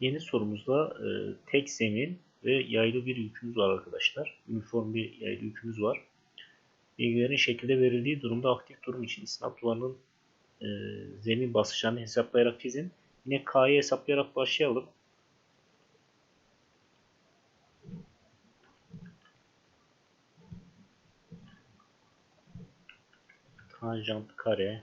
Yeni sorumuzda e, tek zemin ve yaylı bir yükümüz var arkadaşlar. Uniform bir yaylı yükümüz var. Bilgilerin şekilde verildiği durumda aktif durum için isnat duvarının e, zemin basınçlarını hesaplayarak çizin. Yine K'yı hesaplayarak başlayalım. Tanjant kare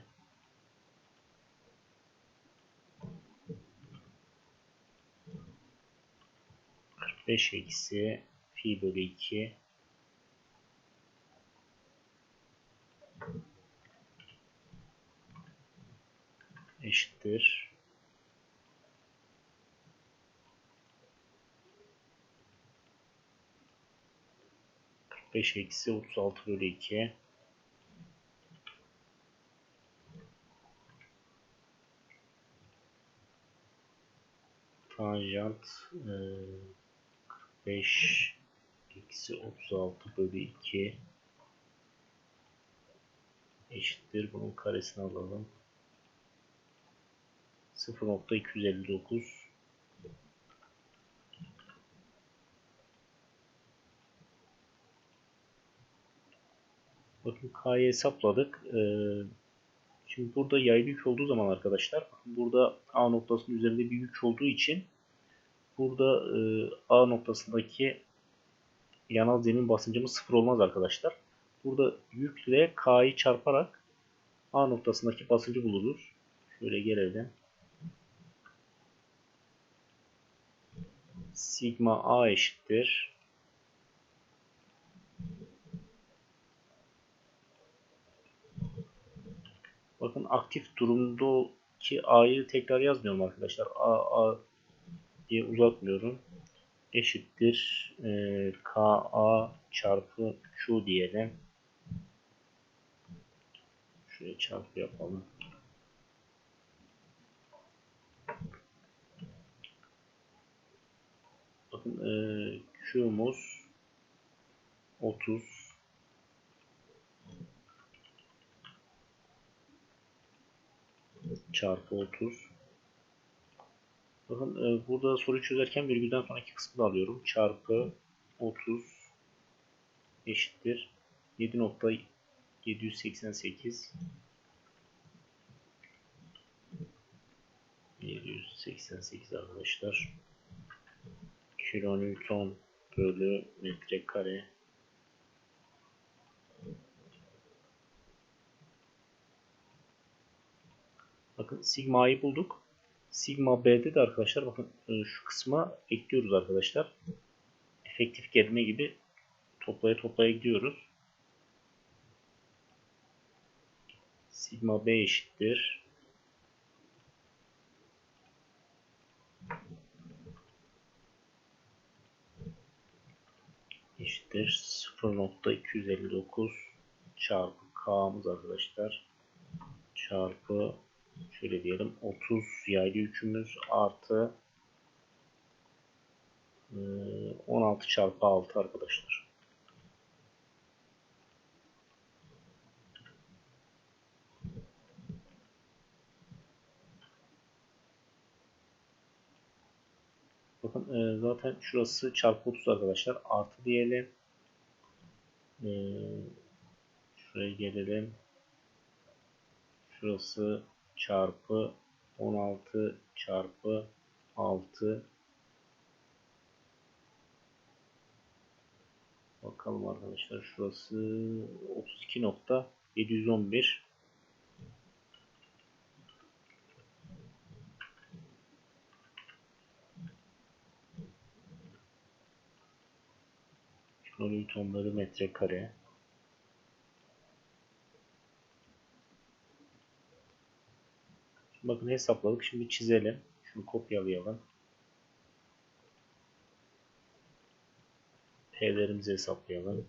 5 eksi pi bölü 2 eşittir. Beş eksi otuz altı bölü iki. Tanjant e, 5 eksi 36 bölü 2 eşittir. Bunun karesini alalım. 0.259 Bakın K'yı hesapladık. Ee, şimdi burada yaylı yük olduğu zaman arkadaşlar burada A noktasının üzerinde bir yük olduğu için burada e, A noktasındaki yanal zemin basıncımız sıfır olmaz arkadaşlar. Burada yükle K'yı çarparak A noktasındaki basıncı buluruz. Şöyle gelelim. Sigma A eşittir. Bakın aktif durumdaki A'yı tekrar yazmıyorum arkadaşlar. A, A diye uzatmıyorum. Eşittir e, KA çarpı Q diyelim. Şuraya çarpı yapalım. Bakın e, Q'muz 30 çarpı 30 Bakın e, burada soruyu çözerken virgülden sonraki kısmını alıyorum. Çarpı 30 eşittir 7.788 788 arkadaşlar kilonewton bölü metrekare Bakın sigma'yı bulduk. Sigma B'de de arkadaşlar bakın e, şu kısma ekliyoruz arkadaşlar. Efektif gerilme gibi toplaya toplaya gidiyoruz. Sigma B eşittir. eşittir 0.259 çarpı K'mız arkadaşlar çarpı şöyle diyelim 30 yaylı yükümüz artı 16 e, çarpı 6 arkadaşlar. Bakın zaten şurası çarpı 30 arkadaşlar. Artı diyelim. Şuraya gelelim. Şurası çarpı 16 çarpı 6 Bakalım arkadaşlar şurası 32.711 kilonewtonları metrekare Bakın hesapladık. Şimdi çizelim. Şunu kopyalayalım. P'lerimizi hesaplayalım.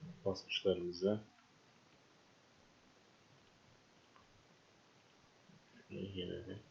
Şuraya gelelim.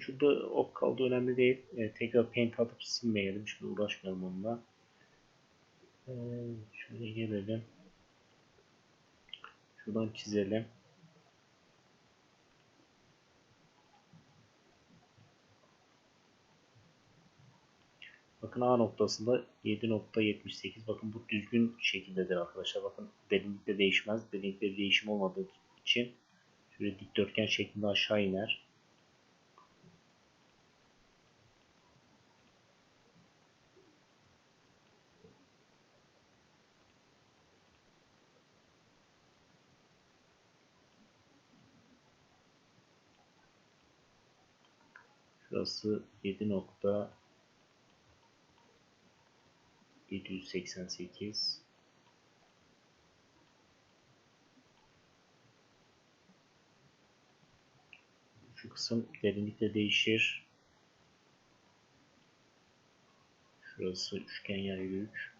Şurada ok kaldı önemli değil. E, tekrar paint atıp silmeyelim. Şimdi uğraşmayalım onunla. E, şöyle gelelim. Şuradan çizelim. Bakın A noktasında 7.78. Bakın bu düzgün şekildedir arkadaşlar. Bakın derinlikte değişmez. Derinlikte değişim olmadığı için şöyle dikdörtgen şeklinde aşağı iner. Şurası 7.788 Şu kısım derinlikle değişir. Şurası üçgen yay 3.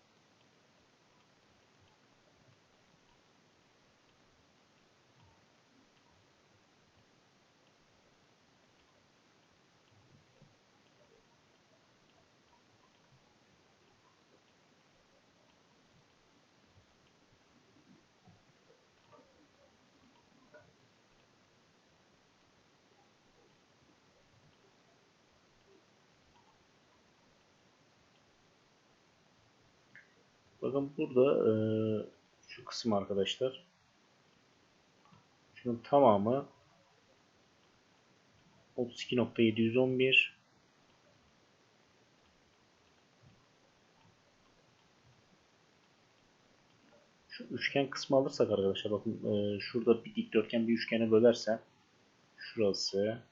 Bakın burada e, şu kısım arkadaşlar. Şunun tamamı 32.711 Şu üçgen kısmı alırsak arkadaşlar bakın e, şurada bir dikdörtgen bir üçgene bölersen şurası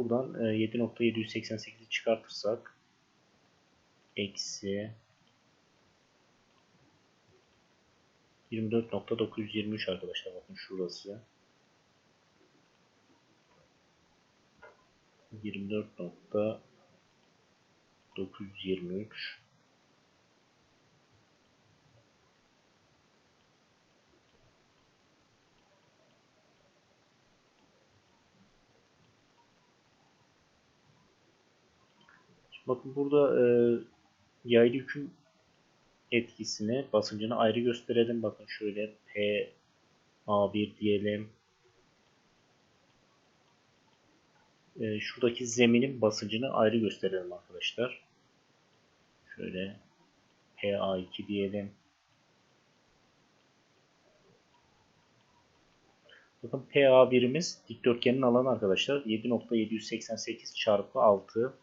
Buradan 7.788'i e, çıkartırsak eksi 24.923 arkadaşlar. Bakın şurası. 24.923 Bakın burada e, yaylı yükün etkisini, basıncını ayrı gösterelim. Bakın şöyle P A1 diyelim. E, şuradaki zeminin basıncını ayrı gösterelim arkadaşlar. Şöyle PA2 diyelim. Bakın PA1'imiz dikdörtgenin alanı arkadaşlar. 7.788 çarpı 6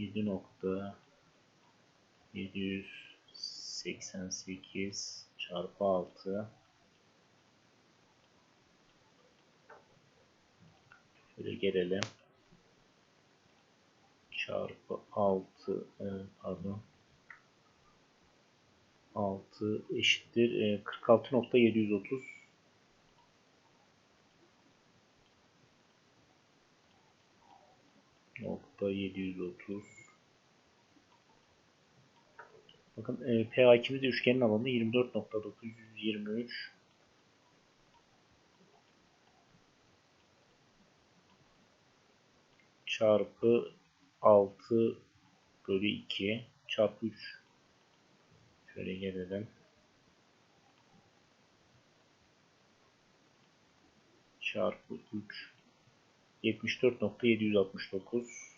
7.788 çarpı 6 şöyle gelelim. Çarpı 6 pardon. 6 eşittir 46.730 730 Bakın e, PA2'miz de üçgenin alanı 24.923 çarpı 6 bölü 2 çarpı 3 şöyle gelelim. Çarpı 3 74.769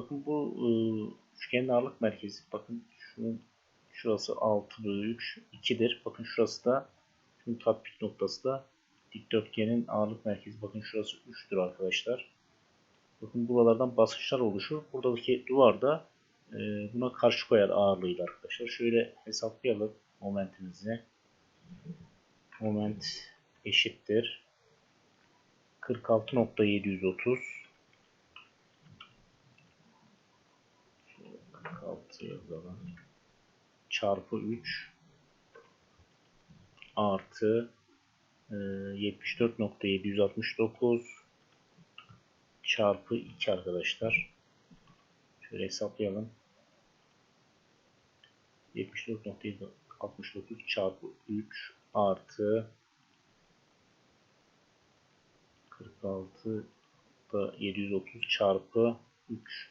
Bakın bu e, üçgenin ağırlık merkezi. Bakın şunun şurası 6 bölü 3 2'dir. Bakın şurası da şunun tatbik noktası da dikdörtgenin ağırlık merkezi. Bakın şurası 3'tür arkadaşlar. Bakın buralardan basınçlar oluşur. Buradaki duvarda e, buna karşı koyar ağırlığıyla arkadaşlar. Şöyle hesaplayalım momentimizi. Moment eşittir. 46.730 46 yazalım. Çarpı 3 artı e, 74.769 çarpı 2 arkadaşlar. Şöyle hesaplayalım. 74.69 çarpı 3 artı 46 da 730 çarpı 3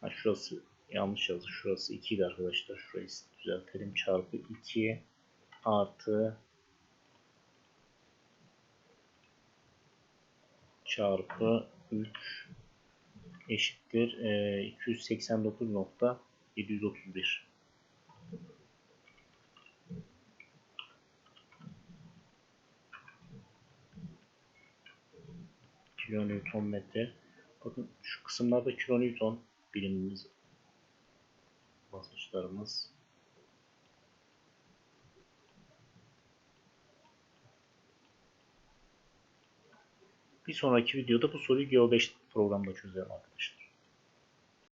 ha, şurası yanlış yazdı. Şurası 2 idi arkadaşlar. Şurayı düzeltelim. Çarpı 2 artı çarpı 3 eşittir e, 289.731 kilonewton metre. Bakın şu kısımlarda kilonewton birimimiz basınçlarımız. Bir sonraki videoda bu soruyu Geo 5 programda çözelim arkadaşlar.